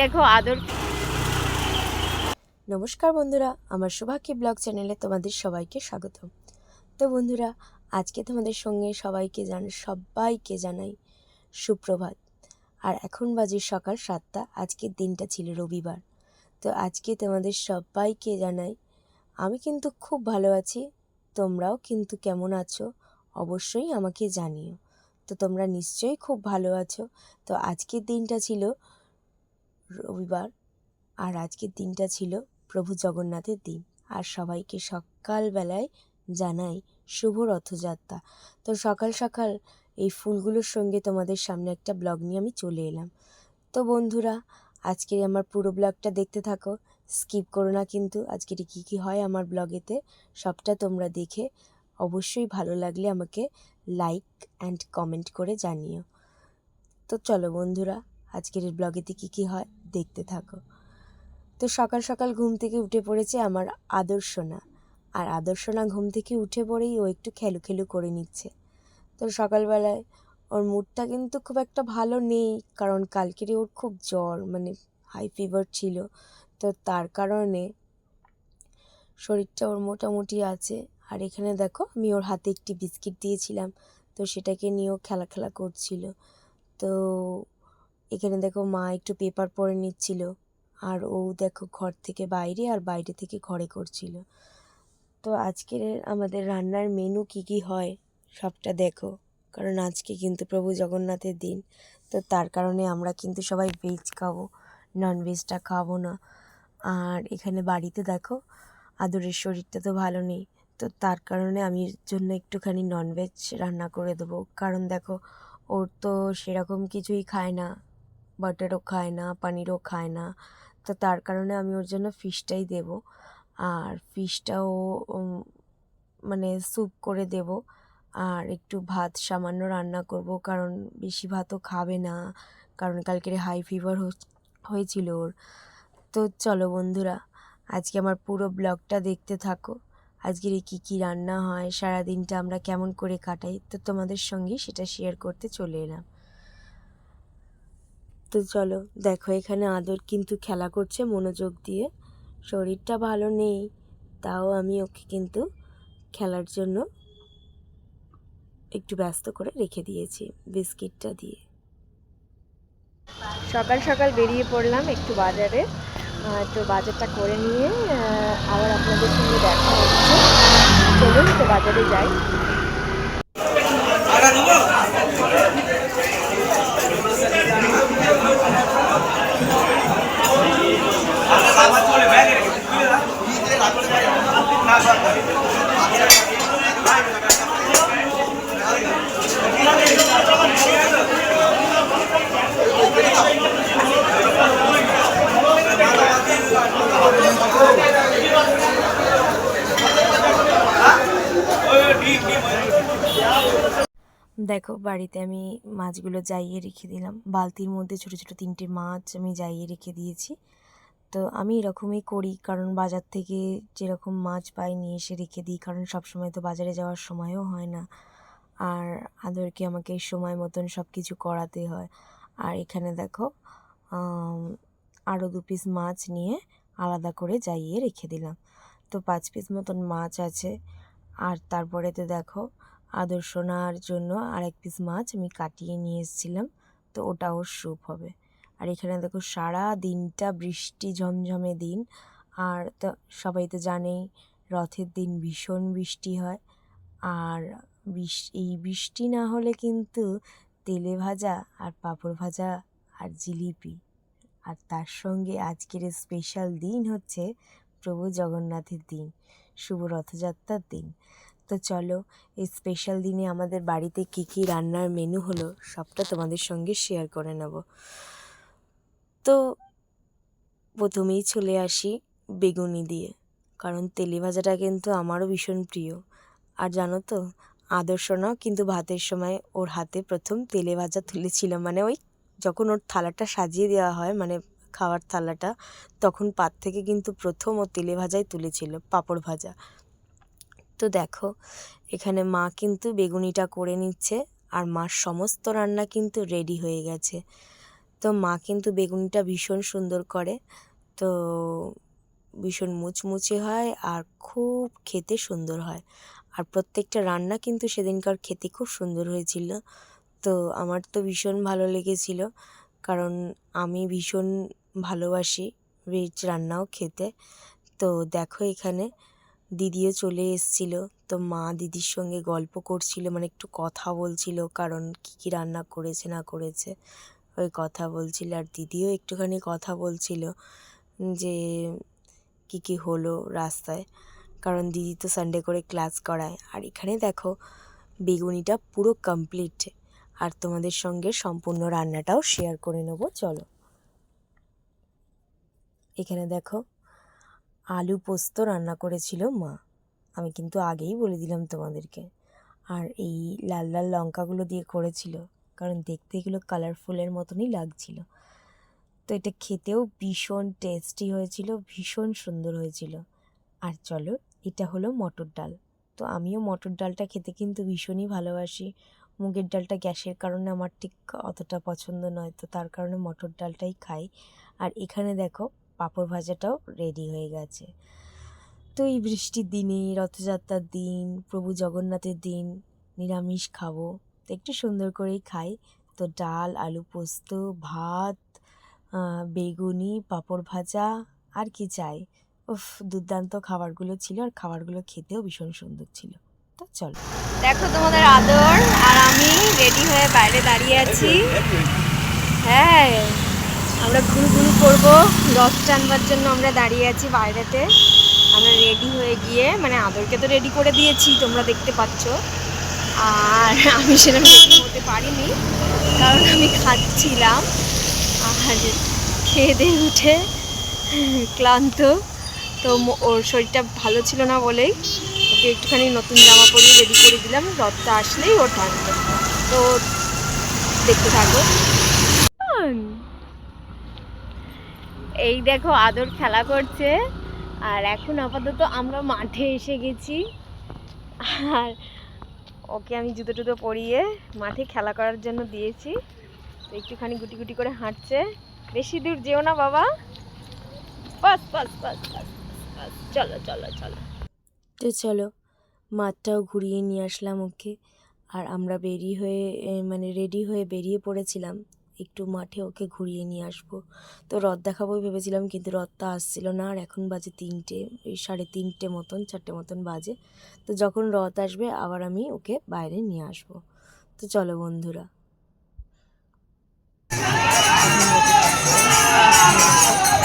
দেখো আদর। নমস্কার বন্ধুরা, আমার সৌভাগ্য ব্লগ চ্যানেলে তোমাদের সবাইকে স্বাগত তো বন্ধুরা, আজকে তোমাদের সঙ্গে সবাইকে জান, সবাইকে জানাই সুপ্রভাত। আর এখন বাজে সকাল সাতটা আজকের দিনটা ছিল রবিবার। তো আজকে তোমাদের সবাইকে জানাই, আমি কিন্তু খুব ভালো আছি, তোমরাও কিন্তু কেমন আছো, অবশ্যই আমাকে জানিও। তো তোমরা নিশ্চয়ই খুব ভালো আছো। তো আজকের দিনটা ছিল রবিবার। আর আজকের দিনটা ছিল প্রভু জগন্নাথের দিন। আর সবাইকে সকালবেলায় জানাই শুভ রথযাত্রা। তো সকাল সকাল এই ফুলগুলোর সঙ্গে তোমাদের সামনে একটা ব্লগ নিয়ে আমি চলে এলাম। তো বন্ধুরা আজকের আমার পুরো ব্লগটা দেখতে থাকো। স্কিপ করো না কিন্তু, আজকের কী কী হয় আমার ব্লগেতে, সবটা তোমরা দেখে অবশ্যই ভালো লাগলে আমাকে লাইক অ্যান্ড কমেন্ট করে জানিও। তো চলো বন্ধুরা আজকের এই ব্লগেতে কী কী হয়, দেখতে থাকো। তো সকাল সকাল ঘুম থেকে উঠে পড়েছে আমার আদর্শনা। আর আদর্শনা ঘুম থেকে উঠে পড়েই ও একটু খেলু খেলু করে নিচ্ছে। তো সকালবেলায় ওর মুডটা কিন্তু খুব একটা ভালো নেই, কারণ কালকেরই ওর খুব জ্বর মানে হাই ফিভার ছিল। তো তার কারণে শরীরটা ওর মোটামুটি আছে। আর এখানে দেখো, আমি ওর হাতে একটি বিস্কিট দিয়েছিলাম। তো সেটাকে নিয়েও খেলা খেলা করছিল। তো এখানে দেখো মা একটু পেপার পড়ে নিচ্ছিল। আর ও দেখো ঘর থেকে বাইরে আর বাইরে থেকে ঘরে করছিল। তো আজকের আমাদের রান্নার মেনু কি কি হয় সবটা দেখো। কারণ আজকে কিন্তু প্রভু জগন্নাথের দিন। তো তার কারণে আমরা কিন্তু সবাই ভেজ খাব নন ভেজটা খাব না। আর এখানে বাড়িতে দেখো আদরের শরীরটা তো ভালো নেই। তো তার কারণে আমি জন্য একটুখানি ননভেজ রান্না করে দেবো। কারণ দেখো ওর তো সেরকম কিছুই খায় না। বাটারও খায় না, পানিরও খায় না। তো তার কারণে আমি ওর জন্য ফিশটাই দেবো। আর ফিশটাও মানে স্যুপ করে দেব। আর একটু ভাত সামান্য রান্না করব, কারণ বেশি ভাতও খাবে না, কারণ কালকের হাই ফিভার হয়েছিল ওর। তো চলো বন্ধুরা, আজকে আমার পুরো ব্লগটা দেখতে থাকো। আজকের এই কী কী রান্না হয়, সারাদিনটা আমরা কেমন করে কাটাই, তো তোমাদের সঙ্গে সেটা শেয়ার করতে চলে এলাম। তো চলো। দেখো, এখানে আদর কিন্তু খেলা করছে মনোযোগ দিয়ে। শরীরটা ভালো নেই, তাও আমি ওকে কিন্তু খেলার জন্য একটু ব্যস্ত করে রেখে দিয়েছি, বিস্কিটটা দিয়ে। সকাল সকাল বেরিয়ে পড়লাম একটু বাজারে। তো বাজারটা করে নিয়ে আবার আপনাদের সঙ্গে দেখা হচ্ছে। চলুন তো বাজারে যাই। দেখো, বাড়িতে আমি মাছগুলো যাইয়ে রেখে দিলাম। বালতির মধ্যে ছোটো ছোটো তিনটে মাছ আমি যাইয়ে রেখে দিয়েছি। তো আমি এরকমই করি, কারণ বাজার থেকে যেরকম মাছ পাই নিয়ে এসে রেখে দিই, কারণ সবসময় তো বাজারে যাওয়ার সময়ও হয় না। আর আদরকে আমাকে সময় মতন সব কিছু করাতে হয়। আর এখানে দেখো আরও দু পিস মাছ নিয়ে আলাদা করে যাইয়ে রেখে দিলাম। তো পাঁচ পিস মতন মাছ আছে। আর তারপরেতে দেখো আদর্শনার জন্য আর এক পিস মাছ আমি কাটিয়ে নিয়ে এসেছিলাম, তো ওটা ওর স্যুপ হবে। আর এখানে দেখো, সারা দিনটা বৃষ্টি, ঝমঝমে দিন। আর তো সবাই তো জানেই, রথের দিন ভীষণ বৃষ্টি হয়। আর এই বৃষ্টি না হলে কিন্তু তেলে ভাজা আর পাঁপড় ভাজা আর জিলিপি। আর তার সঙ্গে আজকের স্পেশাল দিন হচ্ছে প্রভু জগন্নাথের দিন। শুভ রথযাত্রার দিন। তো চলো, এই স্পেশাল দিনে আমাদের বাড়িতে কী কী রান্নার মেনু হলো, সবটা তোমাদের সঙ্গে শেয়ার করে নেব। তো প্রথমেই চলে আসি বেগুনি দিয়ে, কারণ তেলে ভাজাটা কিন্তু আমারও ভীষণ প্রিয়। আর জানো তো, আদর্শ আদর্শনাও কিন্তু ভাতের সময় ওর হাতে প্রথম তেলে ভাজা তুলেছিল মানে ওই যখন ওর থালাটা সাজিয়ে দেওয়া হয় মানে খাওয়ার থালাটা, তখন পাত থেকে কিন্তু প্রথম ও তেলে ভাজাই তুলেছিল, পাঁপড় ভাজা। তো দেখো, এখানে মা কিন্তু বেগুনিটা করে নিচ্ছে আর মার সমস্ত রান্না কিন্তু রেডি হয়ে গেছে। তো মা কিন্তু বেগুনিটা ভীষণ সুন্দর করে, তো ভীষণ মুচমুচে হয় আর খুব খেতে সুন্দর হয়। আর প্রত্যেকটা রান্না কিন্তু সেদিনকার খেতে খুব সুন্দর হয়েছিল, তো আমার তো ভীষণ ভালো লেগেছিল। কারণ আমি ভীষণ ভালোবাসি ভেজ রান্নাও খেতে। তো দেখো এখানে দিদিও চলে এসেছিল। তো মা দিদির সঙ্গে গল্প করছিল মানে একটু কথা বলছিল, কারণ কী কী রান্না করেছে, না করেছে, ওই কথা বলছিল। আর দিদিও একটুখানি কথা বলছিল যে কী কী হলো রাস্তায়, কারণ দিদি তো সানডে করে ক্লাস করায়। আর এখানে দেখো, বেগুনিটা পুরো কমপ্লিট আর তোমাদের সঙ্গে সম্পূর্ণ রান্নাটাও শেয়ার করে নেব, চলো। এখানে দেখো, আলু পোস্ত রান্না করেছিল মা। আমি কিন্তু আগেই বলে দিলাম তোমাদেরকে। আর এই লাল লাল লঙ্কাগুলো দিয়ে করেছিল, কারণ দেখতে এগুলো কালারফুলের মতনই লাগছিল। তো এটা খেতেও ভীষণ টেস্টি হয়েছিল, ভীষণ সুন্দর হয়েছিল। আর চলো, এটা হলো মটর ডাল। তো আমিও মটর ডালটা খেতে কিন্তু ভীষণই ভালোবাসি। মুগের ডালটা গ্যাসের কারণে আমার ঠিক অতটা পছন্দ নয়, তো তার কারণে মটর ডালটাই খাই। আর এখানে দেখো, পাঁপড় ভাজাটাও রেডি হয়ে গেছে। তো এই বৃষ্টির দিনে, রথযাত্রার দিন, প্রভু জগন্নাথের দিন, নিরামিষ খাব, তো একটু সুন্দর করেই খাই। তো ডাল, আলু পোস্ত, ভাত বেগুনি, পাঁপড় ভাজা, আর কি চাই। উফ, দুর্দান্ত খাবারগুলো ছিল, আর খাবারগুলো খেতেও ভীষণ সুন্দর ছিল। তো চলো। দেখো তোমাদের আদর, আর আমি রেডি হয়ে বাইরে দাঁড়িয়ে আছি। হ্যাঁ আমরা ঘুরু ঘুরু করব। রথ টানবার জন্য আমরা দাঁড়িয়ে আছি বাইরেতে। আমরা রেডি হয়ে গিয়ে মানে আদরকে তো রেডি করে দিয়েছি, তোমরা দেখতে পাচ্ছ। আর আমি সেরকম রেডি হতে পারিনি, কারণ আমি খাচ্ছিলাম। আর খেয়ে দিয়ে উঠে ক্লান্ত। তো ওর শরীরটা ভালো ছিল না বলেই ওকে একটুখানি নতুন জামা পরিয়ে রেডি করে দিলাম। রথটা আসলেই ও টানবে তো। দেখতে থাকো। এই দেখো আদর খেলা করছে। আর এখন আপাতত আমরা মাঠে এসে গেছি। আর ওকে আমি জুতো টুতো পরিয়ে মাঠে খেলা করার জন্য দিয়েছি। তো একটুখানি গুটি গুটি করে হাঁটছে। বেশি দূর যেও না বাবা। বাস বাস বাস বাস বাস। চলো চলো চলো। তো চলো, মাঠটাও ঘুরিয়ে নিয়ে আসলাম ওকে। আর আমরা বেরিয়ে হয়ে মানে রেডি হয়ে বেরিয়ে পড়েছিলাম। একটু মাঠে ওকে ঘুরিয়ে নিয়ে আসব। তো রথ দেখাবো ভেবেছিলাম, কিন্তু রথটা আসছিল না। আর এখন বাজে তিনটে ওই সাড়ে তিনটে মতন, চারটে মতন বাজে। তো যখন রথ আসবে, আবার আমি ওকে বাইরে নিয়ে আসব। তো চলো বন্ধুরা। ছোটবেলার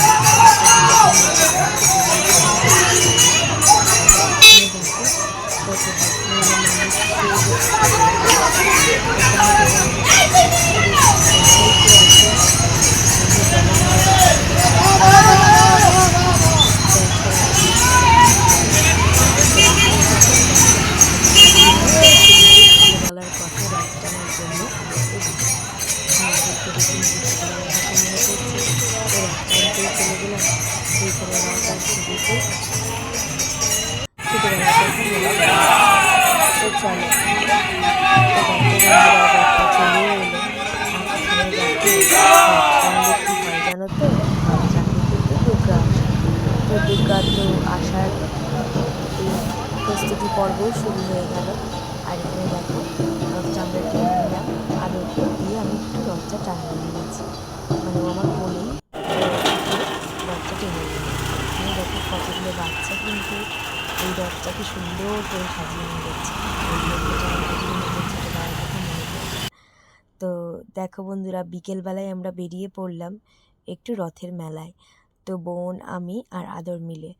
তো আসার প্রস্তুতি পর্ব শুরু হয়ে গেল। আর এখানে দেখো রথটা আমরা টেনে নিলাম আর দিয়ে আমি একটু রথটা টানিয়ে নিয়েছি। মানে আমার বলেই রথটা টেনে নিল এখানে দেখো কতগুলো বাচ্চা কিন্তু এই রথটাকে সুন্দর করে সাজিয়ে নিয়ে যাচ্ছে। তো দেখো বন্ধুরা, বিকেলবেলায় আমরা বেরিয়ে পড়লাম একটু রথের মেলায়। তো বোন, আমি আর আদর মিলে।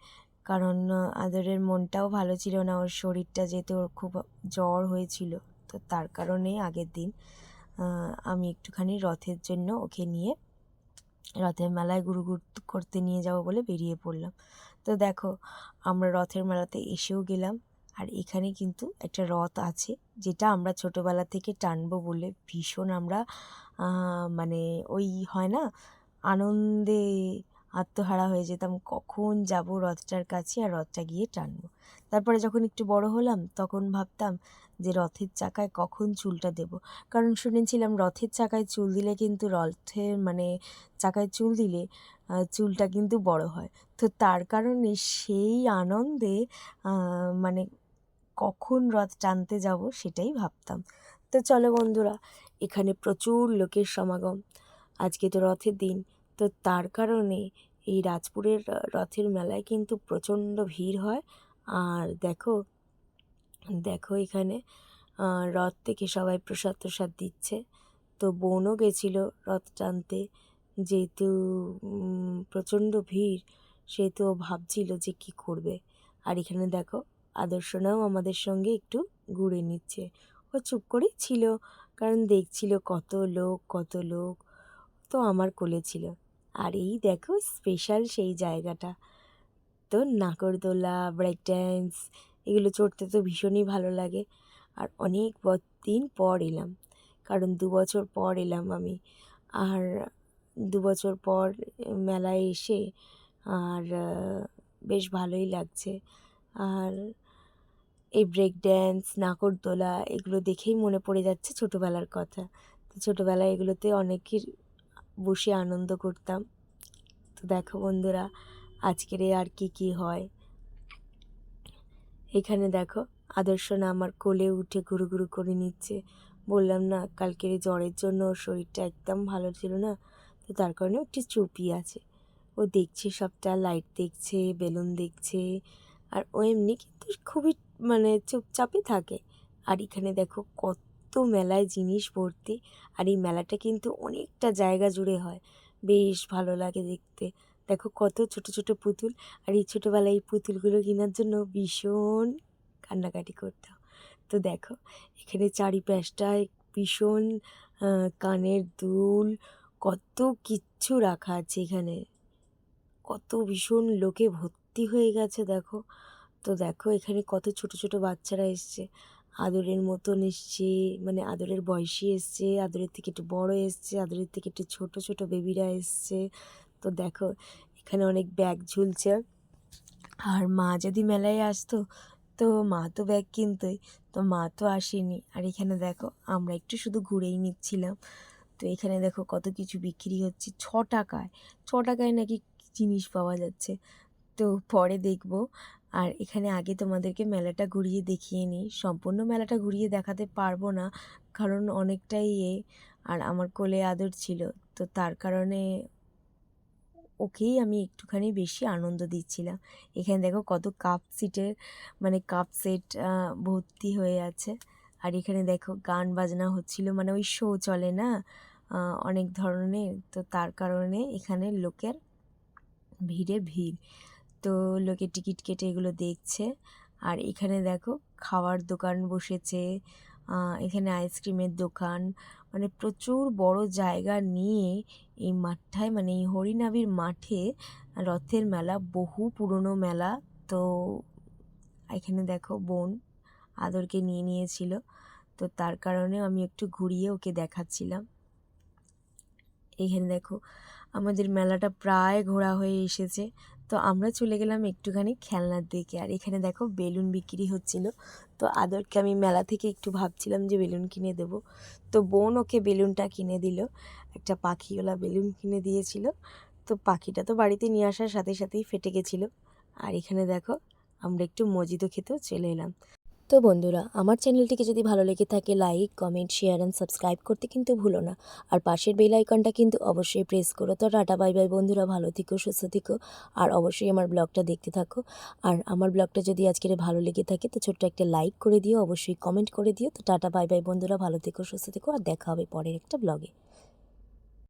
কারণ আদরের মনটাও ভালো ছিল না, ওর শরীরটা যেহেতু ওর খুব জ্বর হয়েছিল, তো তার কারণে আগের দিন আমি একটুখানি রথের জন্য ওকে নিয়ে রথের মেলায় গুরু করতে নিয়ে যাব বলে বেরিয়ে পড়লাম। তো দেখো, আমরা রথের মেলাতে এসেও গেলাম, আর এখানে কিন্তু একটা রথ আছে, যেটা আমরা ছোটোবেলা থেকে টানবো বলে ভীষণ আমরা মানে ওই হয় না, আনন্দে আত্মহারা হয়ে যেতাম, কখন যাব রথটার কাছে আর রথটা গিয়ে টানবো। তারপরে যখন একটু বড় হলাম, তখন ভাবতাম যে রথের চাকায় কখন চুলটা দেব। কারণ শুনেছিলাম রথের চাকায় চুল দিলে কিন্তু রথের মানে চাকায় চুল দিলে চুলটা কিন্তু বড় হয়। তো তার কারণে সেই আনন্দে মানে কখন রথ টানতে যাব সেটাই ভাবতাম। তো চলো বন্ধুরা, এখানে প্রচুর লোকের সমাগম। আজকে তো রথের দিন। তো তার কারণে এই রাজপুরের রথের মেলায় কিন্তু প্রচণ্ড ভিড় হয়। আর দেখো দেখো এখানে রথ থেকে সবাই প্রসাদ প্রসাদ দিচ্ছে। তো বোনও গেছিল রথ টানতে। যেহেতু প্রচণ্ড ভিড়, সেহেতু ভাবছিল যে কি করবে। আর এখানে দেখো, আদর্শনাও আমাদের সঙ্গে একটু ঘুরে নিচ্ছে। ও চুপ করেই ছিল, কারণ দেখছিল কত লোক কত লোক। তো আমার কোলে ছিল। আর এই দেখো স্পেশাল সেই জায়গাটা। তো নাকরদোলা ব্রেক ড্যান্স এগুলো চড়তে তো ভীষণই ভালো লাগে। আর অনেক দিন পর এলাম, কারণ দু বছর পর এলাম আমি। আর দু বছর পর মেলায় এসে আর, বেশ ভালোই লাগছে। আর এই ব্রেক ড্যান্স নাকরদোলা এগুলো দেখেই মনে পড়ে যাচ্ছে ছোটোবেলার কথা। তো ছোটোবেলায় এগুলোতে অনেকের বসে আনন্দ করতাম। তো দেখো বন্ধুরা, আজকের আর কি কি হয়? এখানে দেখো, আদর্শ না আমার কোলে উঠে ঘুরু ঘুরু করে নিচ্ছে। বললাম, না, কালকের জ্বরের জন্য ওর শরীরটা একদম ভালো ছিল না, তো তার কারণে একটু চুপি আছে। ও দেখছে সবটা লাইট দেখছে, বেলুন দেখছে, আর ও এমনি কিন্তু খুবই মানে চুপচাপই থাকে। আর এখানে দেখো কত মেলায় জিনিস ভর্তি, আর এই মেলাটা কিন্তু অনেকটা জায়গা জুড়ে হয়। বেশ ভালো লাগে দেখতে। দেখো কত ছোট ছোট পুতুল, আর এই ছোটোবেলায় এই পুতুলগুলো কেনার জন্য ভীষণ কান্নাকাটি করতাম তো দেখো, এখানে চারিপাশটায় ভীষণ কানের দুল, কত কিচ্ছু রাখা আছে এখানে। কত ভীষণ লোকে ভর্তি হয়ে গেছে দেখো। তো দেখো এখানে কত ছোট ছোট বাচ্চারা এসছে। আদরের মতন এসছে মানে আদরের বয়সী এসছে, আদরের থেকে একটু বড় এসছে, আদরের থেকে একটু ছোট ছোট বেবিরা এসছে। তো দেখো, এখানে অনেক ব্যাগ ঝুলছে। আর মা যদি মেলায় আসতো, তো মা তো ব্যাগ কিনতোই, তো মা তো আসেনি। আর এখানে দেখো, আমরা একটু শুধু ঘুরেই নিচ্ছিলাম। তো এখানে দেখো কত কিছু বিক্রি হচ্ছে, ছ টাকায়। ছ টাকায় নাকি জিনিস পাওয়া যাচ্ছে। তো পরে দেখব। আর এখানে আগে তোমাদেরকে মেলাটা ঘুরিয়ে দেখিয়ে নিই। সম্পূর্ণ মেলাটা ঘুরিয়ে দেখাতে পারব না, কারণ অনেকটাই এ আর আমার কোলে আদর ছিল। তো তার কারণে ওকেই আমি একটুখানি বেশি আনন্দ দিচ্ছিলাম। এখানে দেখো কত কাপ সিটের মানে কাপ সেট ভর্তি হয়ে আছে। আর এখানে দেখো গান বাজনা হচ্ছিল মানে ওই শো চলে না অনেক ধরনের। তো তার কারণে এখানে লোকের ভিড়ে ভিড়। তো লোকে টিকিট কেটে এগুলো দেখছে। আর এখানে দেখো, খাওয়ার দোকান বসেছে এখানে আইসক্রিমের দোকান। মানে প্রচুর বড় জায়গা নিয়ে এই মাঠটায় মানে এই হরিনাবির মাঠে রথের মেলা, বহু পুরনো মেলা। তো এখানে দেখো বোন আদরকে নিয়ে নিয়েছিল। তো তার কারণে আমি একটু ঘুরিয়ে ওকে দেখাচ্ছিলাম। এইখানে দেখো, আমাদের মেলাটা প্রায় ঘোরা হয়ে এসেছে। তো আমরা চলে গেলাম একটুখানি খেলনার দিকে। আর এখানে দেখো বেলুন বিক্রি হচ্ছিল। তো আদরকে আমি মেলা থেকে একটু ভাবছিলাম যে বেলুন কিনে দেব। তো বোন ওকে বেলুনটা কিনে দিল। একটা পাখিওয়ালা বেলুন কিনে দিয়েছিল। তো পাখিটা তো বাড়িতে নিয়ে আসার সাথে সাথেই ফেটে গেছিল। আর এখানে দেখো আমরা একটু মজিদও খেতেও চলে এলাম। তো বন্ধুরা, আমার চ্যানেলটিকে যদি ভালো লেগে থাকে like comment share and subscribe করতে কিন্তু ভুলো না। আর পাশের বেল আইকনটা কিন্তু অবশ্যই প্রেস করো। তো টাটা বাই বাই বন্ধুরা, ভালো থেকো, সুস্থ থেকো। আর অবশ্যই আমার ব্লগটা দেখতে থাকো। আর আমার ব্লগটা যদি আজকের ভালো লেগে থাকে, তো ছোট্ট একটা লাইক করে দিও, অবশ্যই কমেন্ট করে দিও। তো টাটা বাই বাই বন্ধুরা, ভালো থেকো, সুস্থ থেকো। আর দেখা হবে পরের একটা ব্লগে